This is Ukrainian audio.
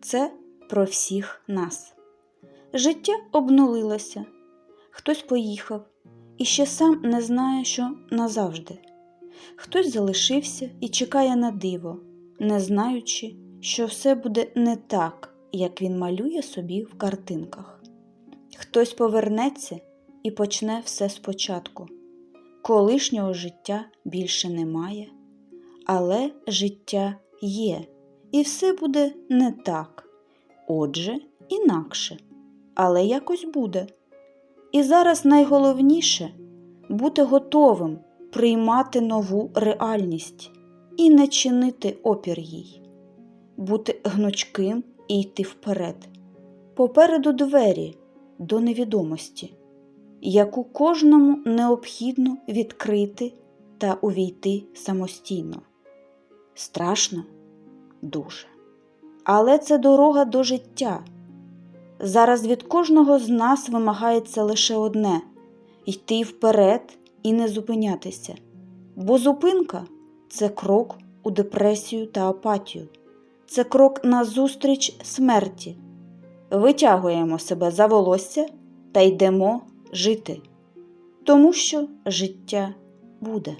Це про всіх нас. Життя обнулилося, хтось поїхав і ще сам не знає, що назавжди. Хтось залишився і чекає на диво, не знаючи, що все буде не так, як він малює собі в картинках. Хтось повернеться і почне все спочатку. Колишнього життя більше немає, але життя є, і все буде не так. Отже, інакше, але якось буде. І зараз найголовніше бути готовим приймати нову реальність і не чинити опір їй, бути гнучким і йти вперед. Попереду двері до невідомості, яку кожному необхідно відкрити та увійти самостійно. Страшно дуже. Але це дорога до життя. Зараз від кожного з нас вимагається лише одне йти вперед і не зупинятися. Бо зупинка це крок у депресію та апатію, це крок назустріч смерті. Витягуємо себе за волосся та йдемо жити, тому що життя буде.